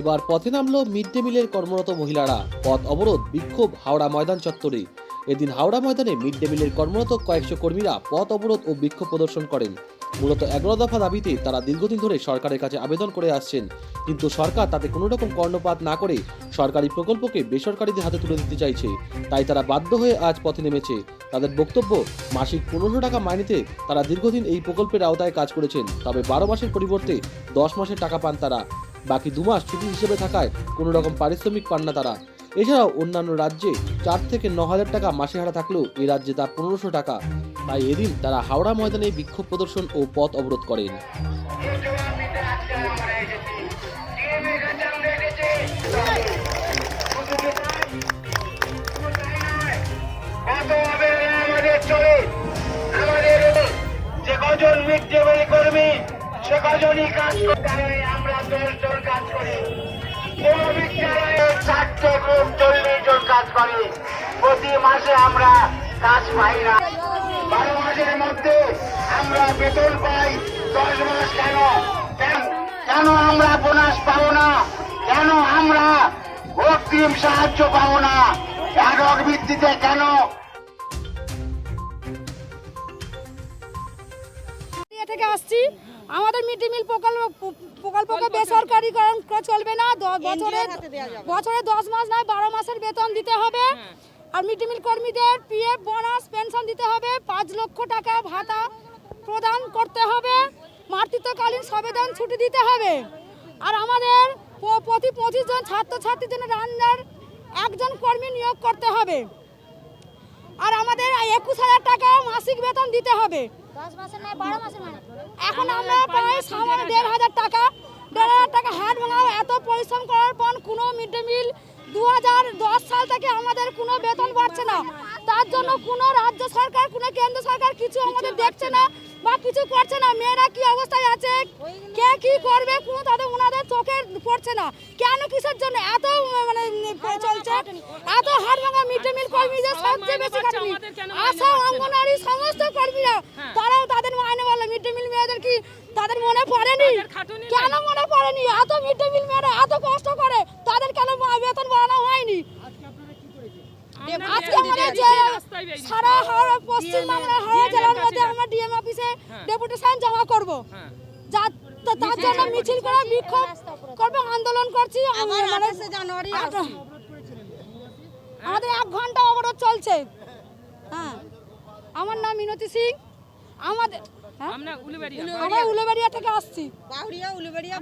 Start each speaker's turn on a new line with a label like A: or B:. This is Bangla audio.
A: এবার পথে নামলো মিড ডে মিলের কর্মরত মহিলারা। পথ অবরোধ, বিক্ষোভ, হাওড়া ময়দান চত্বরে। এদিন হাওড়া ময়দানে মিড ডে মিলের কর্মরত কয়েকশো কর্মীরা পথ অবরোধ ও বিক্ষোভ প্রদর্শন করেন। মূলত এগারো দফা দাবিতে তারা দীর্ঘদিন ধরে সরকারের কাছে আবেদন করে আসছেন। কিন্তু সরকার তাতে কোনো রকম কর্ণপাত না করে সরকারি প্রকল্পকে বেসরকারিদের হাতে তুলে দিতে চাইছে। তাই তারা বাধ্য হয়ে আজ পথে নেমেছে। তাদের বক্তব্য, মাসিক পনেরোশো টাকা মাইনেতে তারা দীর্ঘদিন এই প্রকল্পের আওতায় কাজ করেছেন। তবে বারো মাসের পরিবর্তে দশ মাসের টাকা পান তারা। বাকি দু মাস ছুটি হিসেবে থাকায় কোনো রকম পারিশ্রমিক পান না তারা। এছাড়াও অন্যান্য রাজ্যে চার থেকে ন হাজার টাকা মাসে হারা থাকলেও এই রাজ্যে তা পনেরোশো টাকা। তাই এদিন তারা হাওড়া ময়দানে বিক্ষোভ প্রদর্শন ও পথ অবরোধ করেন।
B: আমাদের যে কজন মিড ডে মিল কর্মী সে কজনই কাজ করতে আমরা দশ জন কাজ করি। করে প্রতি মাসে আমরা কাজ পাই না। বারো মাসের মধ্যে আমরা বেতন পাই। দশ মাস কেন- কেন? আমরা বোনাস পাবো না? কেন আমরা অগ্রিম সাহায্য পাবো না? একক ভিত্তিতে কেন?
C: থেকে আসছি। আমাদের মিড ডে মিল প্রকল্প প্রকল্পকে বেসরকারিকরণ করে চলবে না। বছরে বছরে দশ মাস নয় বারো মাসের বেতন দিতে হবে। আর মিড ডে মিল কর্মীদের পিএফ বোনাস পেনশন দিতে হবে। পাঁচ লক্ষ টাকা ভাতা প্রদান করতে হবে। মাতৃত্বকালীন সবেদন ছুটি দিতে হবে। আর আমাদের প্রতি পঁচিশ জন ছাত্রছাত্রীর জন্য রান্নার একজন কর্মী নিয়োগ করতে হবে। আর আমাদের একুশ বেতন দিতে হবে।
D: মানে।
C: এখন আমরা প্রায় সামান্য দেড় হাজার টাকা দেড় হাজার টাকা হাট ভাঙাও এত পরিশ্রম করার পর কোনো মিড ডে মিল দু হাজার দশ সাল থেকে আমাদের কোনো বেতন বাড়ছে না। তার জন্য কোনো রাজ্য সরকার কোনো কেন্দ্র সরকার কিছু আমাদের দেখছে না বা কিছু করছে না। মেয়েরা কি অবস্থায় আছে? কে কি করবে? কোনো তাদের ওনাদের চোখে পড়ছে না। কেন কিসের জন্য এত মানে চলছে? এত হাট ভাঙা মিড ডে মিল কর্মীদের তাদের মনে পড়েনি? কেন মনে পড়েনি? এত মিড ডে মিল মেয়েরা এত কষ্ট করে তাদের কেন বেতন বাড়ানো হয়নি? আজকে আমাদের যে সারা হাওড়া পশ্চিম বাংলা হাওড়া জেলার মধ্যে আমরা ডিএম অফিসে ডেপুটেশন জমা করব। যা তার জন্য মিছিল করে বিক্ষোভ করবে আন্দোলন করছি। মানে
E: জানুয়ারি
C: আমাদের এক ঘণ্টা অবরোধ চলছে। হ্যাঁ। আমার নাম মিনতি সিং। আমাদের হ্যাঁ? আমরা উলুবাড়িয়া। থেকে আসছি।
E: বাহুড়িয়া উলুবেড়িয়া